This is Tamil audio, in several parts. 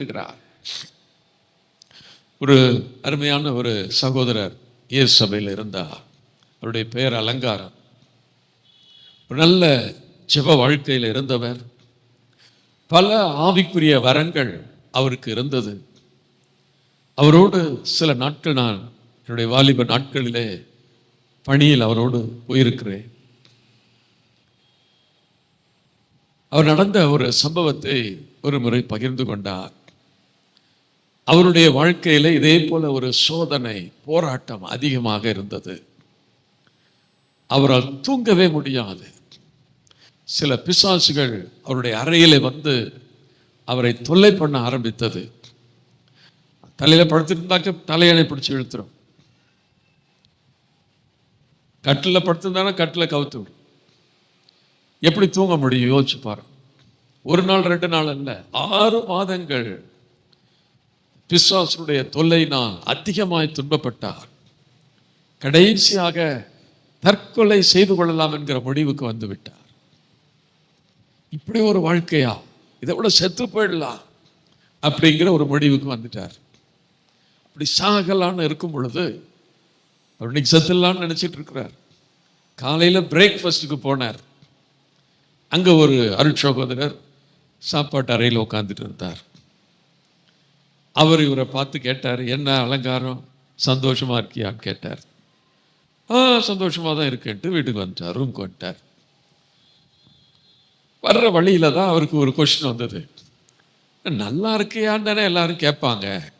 இருக்கிறார். ஒரு அருமையான ஒரு சகோதரர் இயேசு சபையில் இருந்தார். அவருடைய பெயர் அலங்காரம். ஒரு நல்ல ஜெப வாழ்க்கையில் இருந்தவர். பல ஆவிக்குரிய வரங்கள் அவருக்கு இருந்தது. அவரோடு சில நாட்கள் நான் என்னுடைய வாலிப நாட்களிலே பணியில் அவரோடு போயிருக்கிறேன். அவர் நடந்த ஒரு சம்பவத்தை ஒரு முறை பகிர்ந்து கொண்டார். அவருடைய வாழ்க்கையில இதே போல ஒரு சோதனை போராட்டம் அதிகமாக இருந்தது. அவரால் தூங்கவே முடியாது. சில பிசாசுகள் அவருடைய அறையிலே வந்து அவரை தொல்லை பண்ண ஆரம்பித்தது. தலையில் படுத்திருந்தாக்க தலையணை பிடிச்சி இழுத்துரும். கட்டில் படுத்திருந்தானா கட்டில் கவுத்து விடும். எப்படி தூங்க முடியும்? யோசிச்சு பாரு. ஒரு நாள் ரெண்டு நாள் அல்ல ஆறு மாதங்கள் பிசாசுடைய தொல்லையினால் அதிகமாய் துன்பப்பட்டார். கடைசியாக தற்கொலை செய்து கொள்ளலாம் என்கிற முடிவுக்கு வந்துவிட்டார். இப்படி ஒரு வாழ்க்கையா? இதை விட செத்து போயிடலாம் அப்படிங்கிற ஒரு முடிவுக்கு வந்துட்டார். அப்படி சாகலான்னு இருக்கும் பொழுது அவர் இன்னைக்கு செத்துடலான்னு நினச்சிட்டு இருக்கிறார். காலையில் பிரேக்ஃபாஸ்ட்டுக்கு போனார். அங்கே ஒரு அருட்சோகோதரர் சாப்பாட்டு அறையில் உட்காந்துட்டு இருந்தார். அவர் இவரை பார்த்து கேட்டார் என்ன அலங்காரம்? சந்தோஷமாக இருக்கியான்னு கேட்டார். ஆ சந்தோஷமாக தான் இருக்கேன்ட்டு வீட்டுக்கு வந்துட்டார் ரூம்க்கு வந்துட்டார். வர்ற வழியில் தான் அவருக்கு ஒரு கொஷின் வந்தது. நல்லா இருக்கியான்னு தானே எல்லாரும் கேட்பாங்க.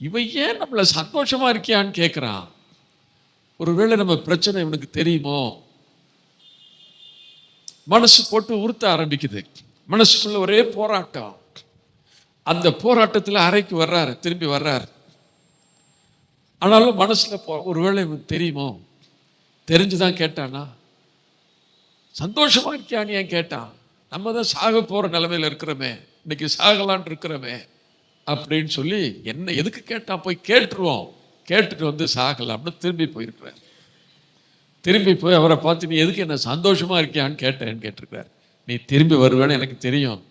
இவன் ஏன் நம்மளை சந்தோஷமாக இருக்கியான்னு கேட்குறான்? ஒருவேளை நம்ம பிரச்சனை இவனுக்கு தெரியுமோ? மனசு போட்டு உறுத்த ஆரம்பிக்குது. மனசுக்குள்ள ஒரே போராட்டம். அந்த போராட்டத்தில் அறைக்கு வர்றாரு திரும்பி வர்றாரு. ஆனாலும் மனசில் போ ஒருவேளை இவன் தெரியுமோ? தெரிஞ்சுதான் கேட்டானா? சந்தோஷமாக இருக்கியான்னு ஏன் கேட்டான்? நம்ம தான் சாக போகிற நிலைமையில இருக்கிறோமே. இன்னைக்கு சாகலான் இருக்கிறோமே. அப்படின்னு சொல்லி என்ன எதுக்கு கேட்டான்? போய் கேட்டுருவோம். கேட்டுட்டு வந்து சாகலாம்னு திரும்பி போயிருக்கிறார். திரும்பி போய் அவரை பார்த்து நீ எதுக்கு என்ன சந்தோஷமாக இருக்கியான்னு கேட்டேன்னு கேட்டிருக்கிறார். நீ திரும்பி வருவேன்னு எனக்கு தெரியும்.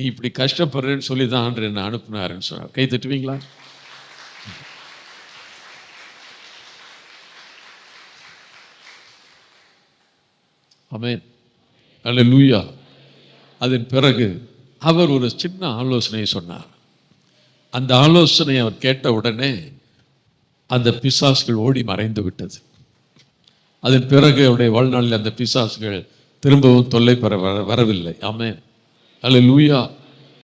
நீ இப்படி கஷ்டப்படுறேன்னு சொல்லி தான் ஆண்டு என்னை அனுப்புனாருன்னு சொன்னார். கை தட்டுவீங்களா? அமே அல்ல லூயா அதன் பிறகு அவர் ஒரு சின்ன ஆலோசனை சொன்னார். அந்த ஆலோசனை அவர் கேட்ட உடனே அந்த பிசாசுகள் ஓடி மறைந்து விட்டது. அதன் பிறகு அவருடைய வாழ்நாளில் அந்த பிசாசுகள் திரும்பவும் தொல்லை பெற வர வரவில்லை. ஆமேன். அல்லேலூயா